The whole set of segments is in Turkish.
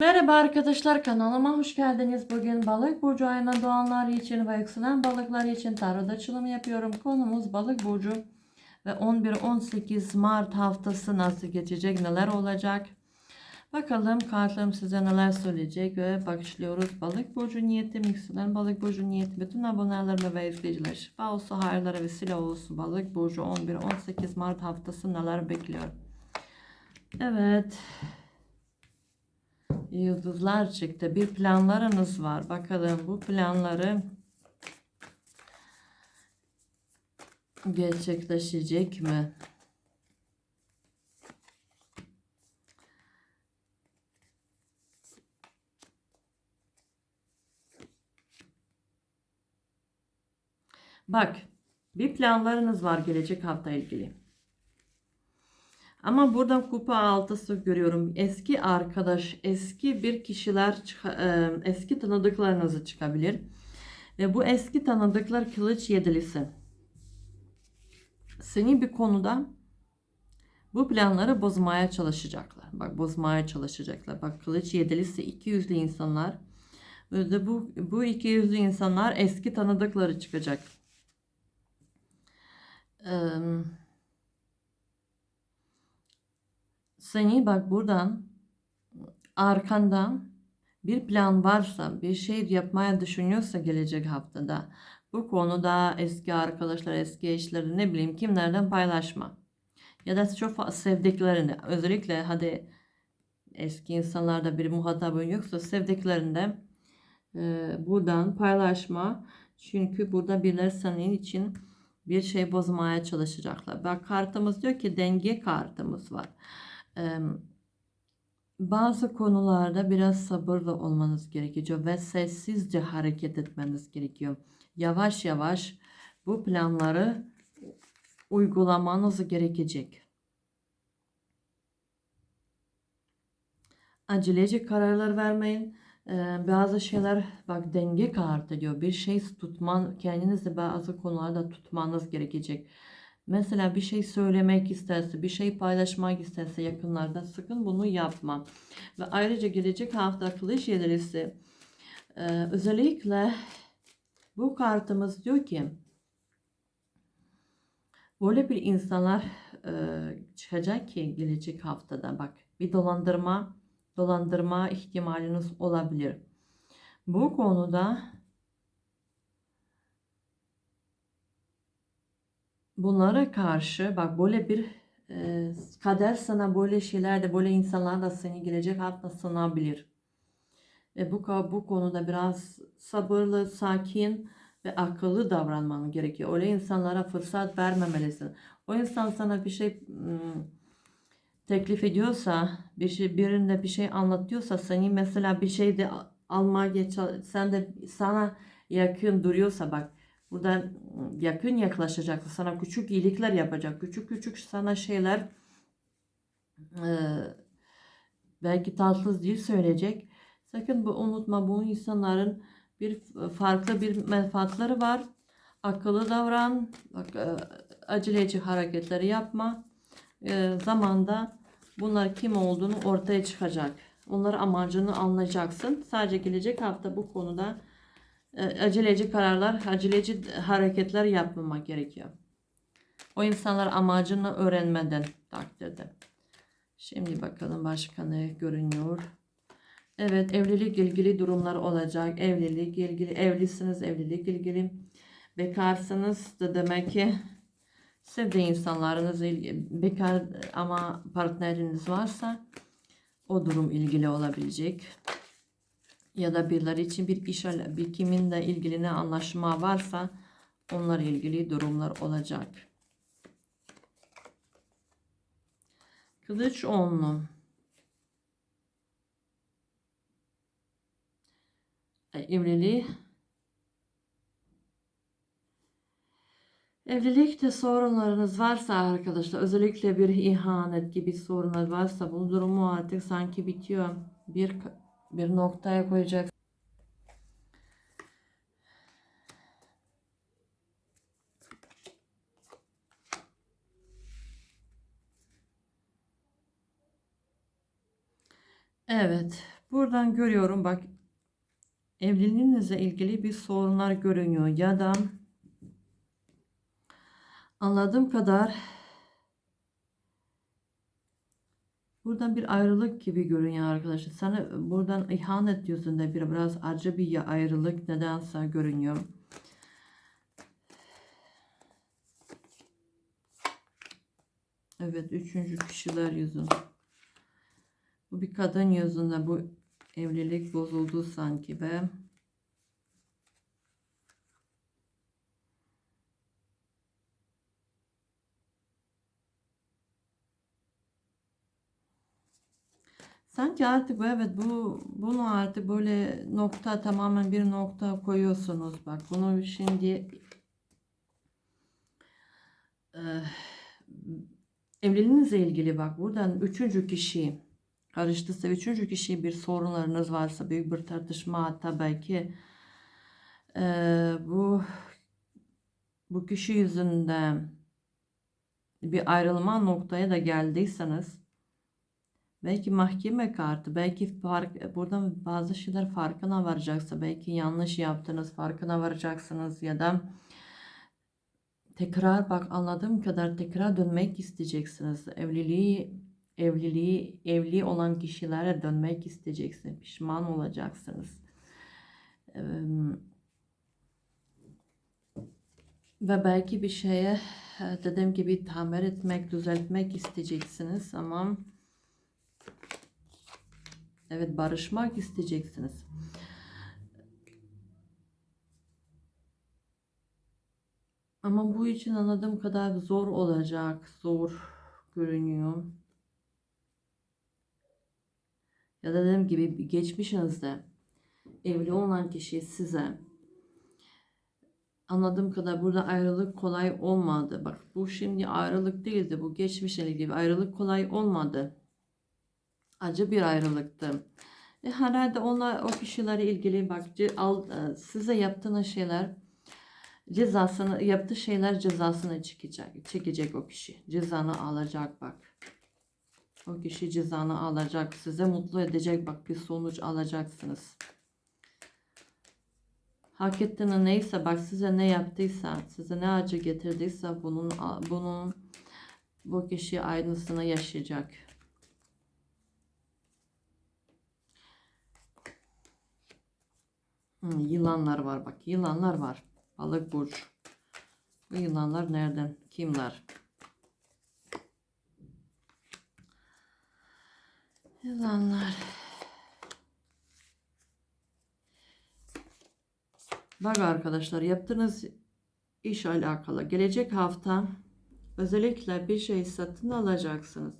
Merhaba arkadaşlar kanalıma hoş geldiniz. Bugün balık burcu ayına doğanlar için ve yükselen balıklar için tarot açılımı yapıyorum. Konumuz balık burcu ve 11-18 Mart haftası nasıl geçecek, neler olacak? Bakalım kartlarım size neler söyleyecek ve başlıyoruz. Balık burcu niyetim, yükselen balık burcu niyeti, bütün abonelerime ve izleyiciler şifa olsun, hayırlara vesile olsun. Balık burcu 11-18 Mart haftası neler bekliyor? Evet. Yıldızlar çıktı. Bir planlarınız var. Bakalım bu planları gerçekleşecek mi? Bak, bir planlarınız var gelecek hafta ilgili. Ama buradan kupa altısı görüyorum. Eski arkadaş, eski bir kişiler, e, eski tanıdıklarınızı çıkabilir. Ve bu eski tanıdıklar kılıç yedilisi. Seni bir konuda bu planları bozmaya çalışacaklar. Bak bozmaya çalışacaklar. Bak kılıç yedilisi iki yüzlü insanlar. Ve bu, bu iki yüzlü insanlar eski tanıdıkları çıkacak. Eee seni bak buradan arkandan bir plan varsa bir şey yapmaya düşünüyorsa gelecek haftada bu konuda eski arkadaşlar eski eşleri ne bileyim kimlerden paylaşma. Ya da çok sevdiklerini özellikle hadi eski insanlarda bir muhatabın yoksa sevdiklerinde e, buradan paylaşma. Çünkü burada birileri senin için bir şey bozmaya çalışacaklar. Bak kartımız diyor ki denge kartımız var bazı konularda biraz sabırlı olmanız gerekiyor ve sessizce hareket etmeniz gerekiyor. Yavaş yavaş bu planları uygulamanız gerekecek. Aceleci kararlar vermeyin. bazı şeyler bak denge kartı diyor. Bir şey tutman kendinizi bazı konularda tutmanız gerekecek. Mesela bir şey söylemek isterse, bir şey paylaşmak isterse yakınlarda sakın bunu yapma. Ve ayrıca gelecek hafta kılıç yedilisi e, özellikle bu kartımız diyor ki böyle bir insanlar e, çıkacak ki gelecek haftada bak bir dolandırma dolandırma ihtimaliniz olabilir. Bu konuda bunlara karşı bak böyle bir e, kader sana böyle şeyler de böyle insanlar da seni gelecek hafta sınabilir. Ve bu, bu konuda biraz sabırlı, sakin ve akıllı davranman gerekiyor. Öyle insanlara fırsat vermemelisin. O insan sana bir şey teklif ediyorsa, bir şey birinde bir şey anlatıyorsa, seni mesela bir şey de almaya sen de sana yakın duruyorsa bak Buradan yakın yaklaşacak, sana küçük iyilikler yapacak, küçük küçük sana şeyler e, belki tatlı değil söyleyecek. Sakın bu unutma bu insanların bir farklı bir menfaatları var. Akıllı davran, bak, e, aceleci hareketleri yapma. E, zamanda bunlar kim olduğunu ortaya çıkacak. Onların amacını anlayacaksın. Sadece gelecek hafta bu konuda aceleci kararlar, aceleci hareketler yapmamak gerekiyor. O insanlar amacını öğrenmeden takdirde. Şimdi bakalım başka ne görünüyor. Evet evlilik ilgili durumlar olacak. Evlilik ilgili evlisiniz evlilik ilgili. Bekarsınız da demek ki sevdiği insanlarınız bekar ama partneriniz varsa o durum ilgili olabilecek ya da birileri için bir iş bir kiminle ilgili ne anlaşma varsa onlarla ilgili durumlar olacak. Kılıç onlu. Evliliği Evlilikte sorunlarınız varsa arkadaşlar özellikle bir ihanet gibi sorunlar varsa bu durumu artık sanki bitiyor. Bir bir noktaya koyacak. Evet, Buradan görüyorum bak evliliğinizle ilgili bir sorunlar görünüyor ya da anladığım kadar buradan bir ayrılık gibi görünüyor arkadaşlar. Sana buradan ihanet diyorsun da bir biraz acı bir ayrılık nedense görünüyor. Evet üçüncü kişiler yüzün. Bu bir kadın yüzünde bu evlilik bozuldu sanki ve sanki artık evet bu bunu artık böyle nokta tamamen bir nokta koyuyorsunuz. Bak bunu şimdi eh, evliliğinizle ilgili bak buradan üçüncü kişi karıştıysa üçüncü kişi bir sorunlarınız varsa büyük bir tartışma hatta belki eh, bu bu kişi yüzünden bir ayrılma noktaya da geldiyseniz belki mahkeme kartı belki fark, buradan bazı şeyler farkına varacaksa belki yanlış yaptınız farkına varacaksınız ya da tekrar bak anladığım kadar tekrar dönmek isteyeceksiniz. Evliliği evliliği evli olan kişilere dönmek isteyeceksiniz. Pişman olacaksınız. Ve belki bir şeye dediğim gibi tamir etmek, düzeltmek isteyeceksiniz ama evet barışmak isteyeceksiniz. Ama bu için anladığım kadar zor olacak, zor görünüyor. Ya da dediğim gibi geçmişinizde evli olan kişi size anladığım kadar burada ayrılık kolay olmadı. Bak bu şimdi ayrılık değildi. Bu geçmişle ilgili ayrılık kolay olmadı. Acı bir ayrılıktı. E, herhalde onlar o kişilerle ilgili bak al, e, size yaptığınız şeyler cezasını yaptığı şeyler cezasını çekecek. Çekecek o kişi. Cezanı alacak bak. O kişi cezanı alacak. Size mutlu edecek bak bir sonuç alacaksınız. Hak ettiğini neyse bak size ne yaptıysa, size ne acı getirdiyse bunun bunun bu kişi aynısını yaşayacak. Hmm, yılanlar var bak. Yılanlar var. Balık burcu. Bu yılanlar nereden? Kimler? Yılanlar. Bak arkadaşlar yaptığınız iş alakalı gelecek hafta özellikle bir şey satın alacaksınız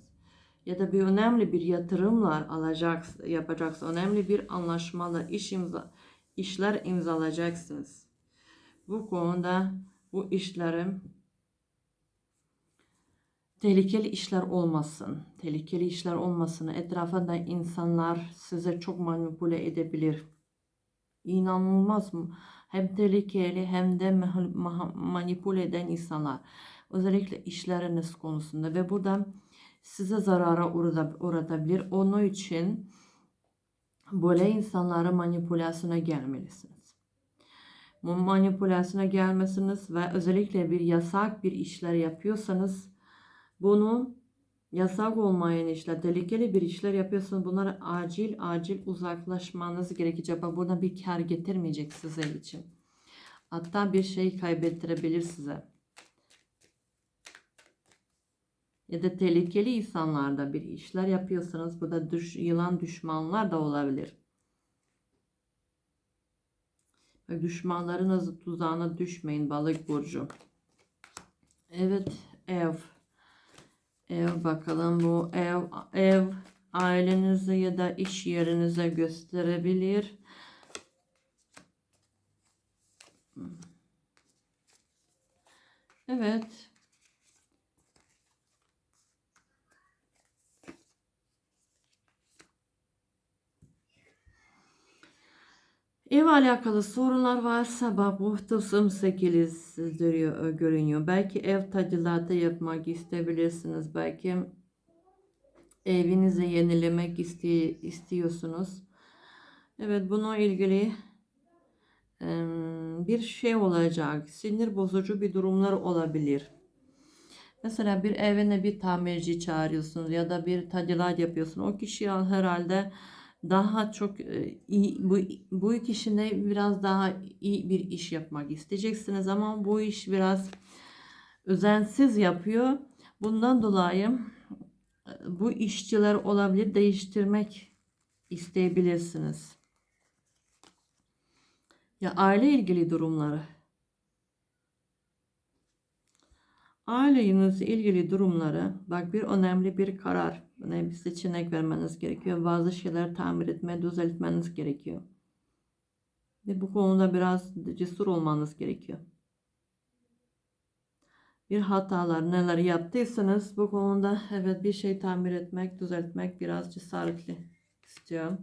ya da bir önemli bir yatırımlar alacaksınız, yapacaksınız. Önemli bir anlaşmalı iş imza, işler imzalayacaksınız. Bu konuda bu işlerim tehlikeli işler olmasın. Tehlikeli işler olmasın. Etrafında insanlar size çok manipüle edebilir. İnanılmaz mı? Hem tehlikeli hem de manipüle eden insanlar. Özellikle işleriniz konusunda ve burada size zarara uğratabilir. Onun için böyle insanlara manipülasyona gelmelisiniz. Manipülasyona gelmesiniz ve özellikle bir yasak bir işler yapıyorsanız bunu yasak olmayan işler, tehlikeli bir işler yapıyorsanız bunlara acil acil uzaklaşmanız gerekecek. Bak burada bir kar getirmeyecek size için. Hatta bir şey kaybettirebilir size. Ya da tehlikeli insanlarda bir işler yapıyorsanız burada düş, yılan düşmanlar da olabilir. Düşmanlarınız tuzağına düşmeyin balık burcu. Evet ev. Ev bakalım bu ev ev ailenize ya da iş yerinize gösterebilir. Evet. Ev alakalı sorunlar varsa bak bu tılsım sekiz duruyor, görünüyor. Belki ev tadilatı yapmak isteyebilirsiniz. Belki evinizi yenilemek iste- istiyorsunuz. Evet bununla ilgili bir şey olacak. Sinir bozucu bir durumlar olabilir. Mesela bir evine bir tamirci çağırıyorsunuz ya da bir tadilat yapıyorsun. O kişi herhalde daha çok e, iyi, bu, bu kişine biraz daha iyi bir iş yapmak isteyeceksiniz ama bu iş biraz özensiz yapıyor. Bundan dolayı e, bu işçiler olabilir değiştirmek isteyebilirsiniz. Ya aile ilgili durumları. Ailenizle ilgili durumları, bak bir önemli bir karar, önemli bir seçenek vermeniz gerekiyor. Bazı şeyler tamir etme, düzeltmeniz gerekiyor. Ve bu konuda biraz cesur olmanız gerekiyor. Bir hatalar neler yaptıysanız bu konuda evet bir şey tamir etmek, düzeltmek biraz cesaretli istiyor.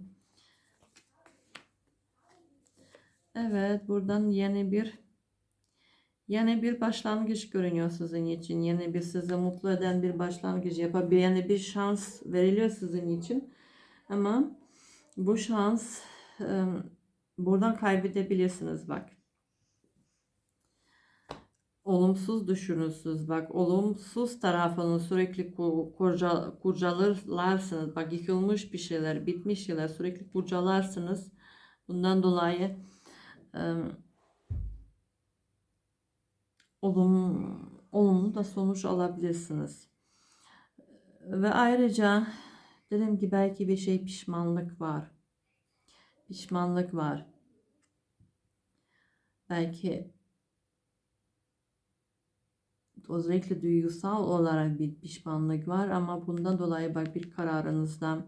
Evet, buradan yeni bir yeni bir başlangıç görünüyor sizin için. Yeni bir sizi mutlu eden bir başlangıç yapar. Bir yeni bir şans veriliyor sizin için. Ama bu şans ım, buradan kaybedebilirsiniz bak. Olumsuz düşünürsünüz. Bak olumsuz tarafını sürekli ku- kurca, kurcalarsınız. Bak yıkılmış bir şeyler, bitmiş şeyler sürekli kurcalarsınız. Bundan dolayı ım, olum, olumlu da sonuç alabilirsiniz. Ve ayrıca dedim ki belki bir şey pişmanlık var. Pişmanlık var. Belki özellikle duygusal olarak bir pişmanlık var ama bundan dolayı bak bir kararınızdan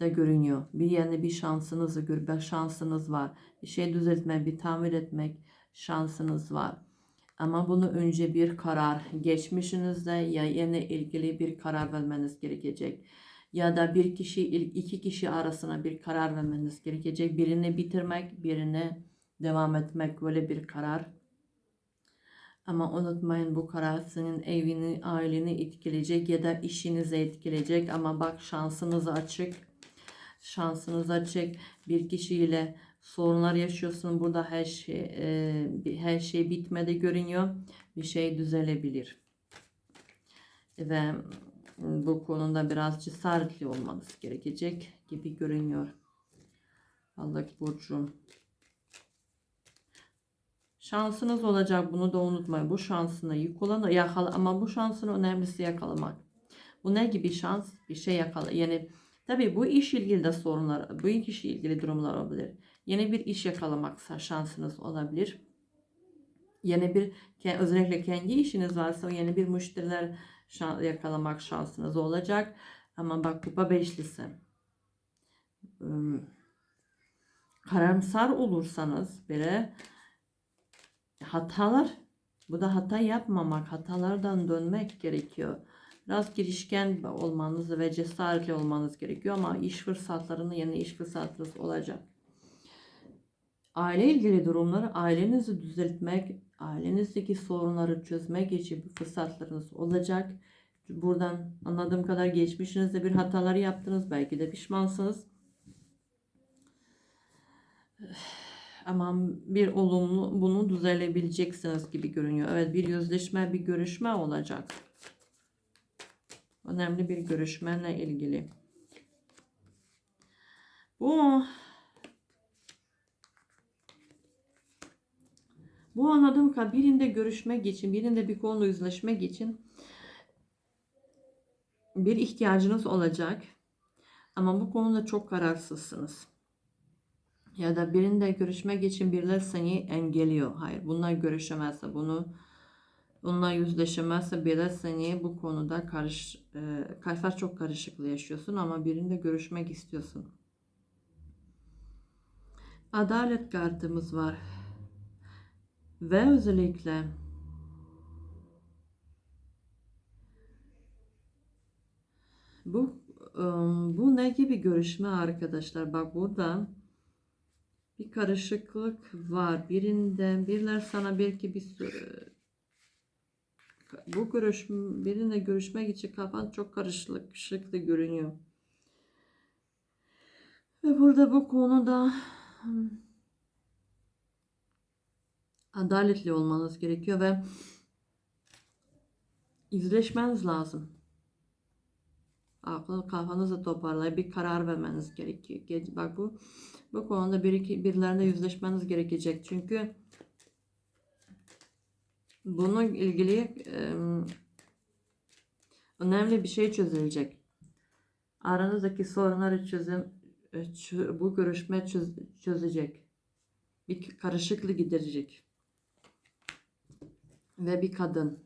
da görünüyor. Bir yeni bir şansınızı gör, bir şansınız var. Bir şey düzeltme, bir tamir etmek şansınız var. Ama bunu önce bir karar, geçmişinizde ya yeni ilgili bir karar vermeniz gerekecek. Ya da bir kişi, iki kişi arasına bir karar vermeniz gerekecek. Birini bitirmek, birini devam etmek böyle bir karar. Ama unutmayın bu karar senin evini, aileni etkileyecek ya da işinizi etkileyecek. Ama bak şansınız açık. Şansınız açık. Bir kişiyle sorunlar yaşıyorsun. Burada her şey e, her şey bitmedi görünüyor. Bir şey düzelebilir. Ve bu konuda biraz cesaretli olmanız gerekecek gibi görünüyor. Balık burcu. Şansınız olacak bunu da unutmayın. Bu şansını yük olan yakala ama bu şansın önemlisi yakalamak. Bu ne gibi şans? Bir şey yakala. Yani tabii bu iş ilgili de sorunlar, bu iş ilgili durumlar olabilir. Yeni bir iş yakalamaksa şansınız olabilir. Yeni bir özellikle kendi işiniz varsa yeni bir müşteriler şan- yakalamak şansınız olacak. Ama bak kupa beşlisi. Karamsar olursanız bile hatalar bu da hata yapmamak, hatalardan dönmek gerekiyor. Biraz girişken olmanız ve cesaretli olmanız gerekiyor ama iş fırsatlarını yeni iş fırsatınız olacak. Aile ilgili durumları ailenizi düzeltmek, ailenizdeki sorunları çözmek için fırsatlarınız olacak. Buradan anladığım kadar geçmişinizde bir hatalar yaptınız. Belki de pişmansınız. Ama bir olumlu bunu düzelebileceksiniz gibi görünüyor. Evet bir yüzleşme, bir görüşme olacak. Önemli bir görüşmeyle ilgili. Bu bu anladığım kadarıyla birinde görüşmek için, birinde bir konuda yüzleşmek için bir ihtiyacınız olacak. Ama bu konuda çok kararsızsınız. Ya da birinde görüşmek için birileri seni engelliyor. Hayır bununla görüşemezse bunu bununla yüzleşemezse birileri seni bu konuda karış, e, kafar çok karışıklığı yaşıyorsun ama birinde görüşmek istiyorsun. Adalet kartımız var. Ve özellikle bu ım, bu ne gibi görüşme arkadaşlar? Bak burada bir karışıklık var. Birinden biriler sana belki bir sürü bu görüşme birine görüşmek için kafan çok karışıklık görünüyor. Ve burada bu konuda adaletli olmanız gerekiyor ve yüzleşmeniz lazım. Aklı kafanızı toparlayıp bir karar vermeniz gerekiyor. Ge- Bak bu bu konuda bir iki birilerine yüzleşmeniz gerekecek. Çünkü bununla ilgili em, önemli bir şey çözülecek. Aranızdaki sorunları çözüm e, çö- bu görüşme çöz- çözecek. Bir karışıklık giderecek. Ve bir kadın.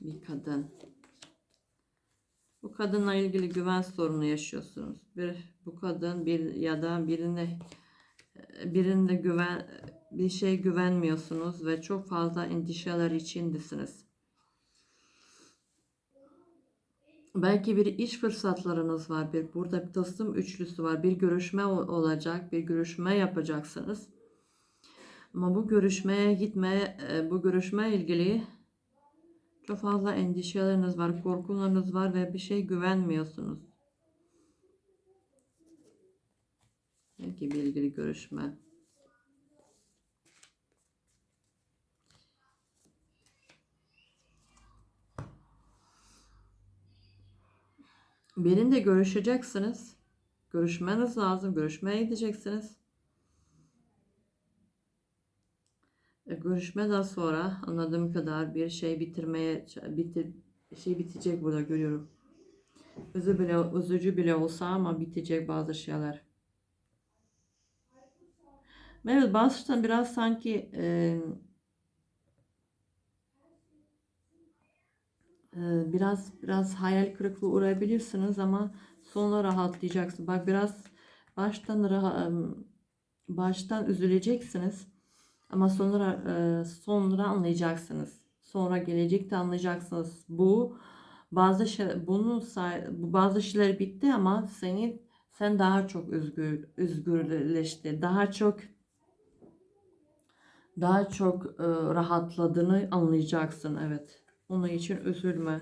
Bir kadın. Bu kadınla ilgili güven sorunu yaşıyorsunuz. Bir bu kadın bir ya da birine birinde güven bir şey güvenmiyorsunuz ve çok fazla endişeler içindesiniz. Belki bir iş fırsatlarınız var. Bir burada bir tasım üçlüsü var. Bir görüşme olacak. Bir görüşme yapacaksınız. Ama bu görüşmeye gitmeye, e, bu görüşme ilgili çok fazla endişeleriniz var, korkularınız var ve bir şey güvenmiyorsunuz. Belki bir ilgili görüşme. Birinde görüşeceksiniz. Görüşmeniz lazım. Görüşmeye gideceksiniz. E, Görüşmeden sonra anladığım kadar bir şey bitirmeye bitir şey bitecek burada görüyorum. Üzü bile üzücü bile olsa ama bitecek bazı şeyler. Evet baştan biraz sanki e, biraz biraz hayal kırıklığı uğrayabilirsiniz ama sonra rahatlayacaksınız. Bak biraz baştan baştan üzüleceksiniz. Ama sonra e, sonra anlayacaksınız. Sonra gelecekte anlayacaksınız. Bu bazı şey, bunun say- bu bazı şeyler bitti ama seni sen daha çok özgür özgürleşti. Daha çok daha çok e, rahatladığını anlayacaksın. Evet. Onun için üzülme.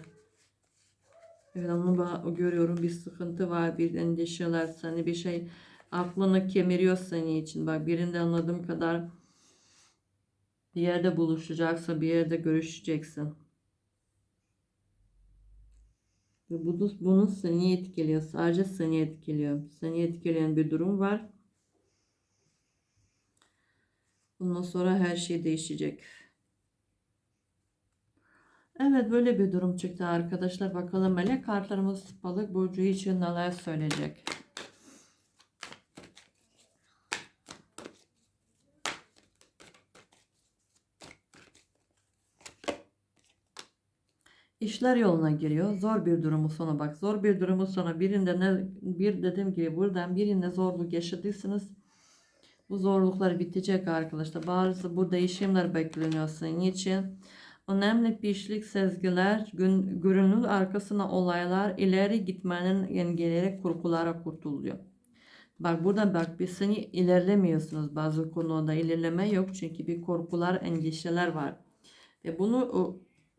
Evet onu görüyorum bir sıkıntı var, bir endişeler seni bir şey aklını kemiriyor senin için. Bak birinde anladığım kadar bir yerde buluşacaksın, bir yerde görüşeceksin. Ve bunu, bunu seni etkiliyor. Sadece seni etkiliyor. Seni etkileyen bir durum var. Bundan sonra her şey değişecek. Evet böyle bir durum çıktı arkadaşlar. Bakalım melek kartlarımız balık burcu için neler söyleyecek. İşler yoluna giriyor. Zor bir durumu sonra bak. Zor bir durumu sonra birinde ne bir dediğim gibi buradan birinde zorluk yaşadıysanız bu zorluklar bitecek arkadaşlar. Bazı bu değişimler bekleniyor senin için. Önemli pişlik sezgiler, gün, görünür arkasına olaylar, ileri gitmenin engelleri korkulara kurtuluyor. Bak burada bak biz seni ilerlemiyorsunuz bazı konuda ilerleme yok çünkü bir korkular, endişeler var. Ve bunu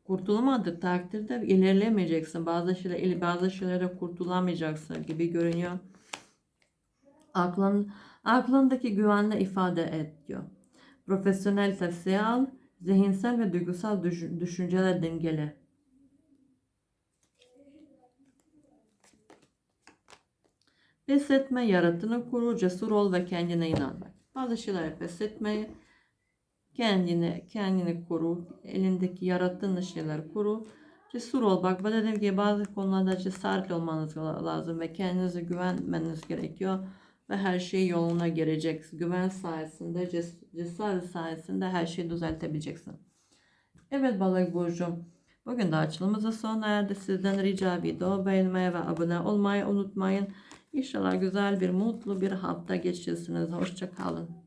kurtulamadık takdirde ilerlemeyeceksin. Bazı şeyler, bazı şeylere kurtulamayacaksın gibi görünüyor. Aklın, aklındaki güvenle ifade et diyor. Profesyonel tavsiye al. Zihinsel ve duygusal düş- düşünceler dengele. Pes etme, yaratını koru, cesur ol ve kendine inan. Bazı şeyler pes etmeyi, kendini, kendini koru, elindeki yarattığın şeyler koru. Cesur ol. Bak ben dedim ki bazı konularda cesaretli olmanız la- lazım ve kendinize güvenmeniz gerekiyor. Ve her şey yoluna girecek. Güven sayesinde, ces- cesaret sayesinde her şeyi düzeltebileceksin. Evet balık burcu. Bugün de açılımımızın sona erdi. Sizden rica video beğenmeyi ve abone olmayı unutmayın. İnşallah güzel bir mutlu bir hafta geçirsiniz. Hoşça kalın.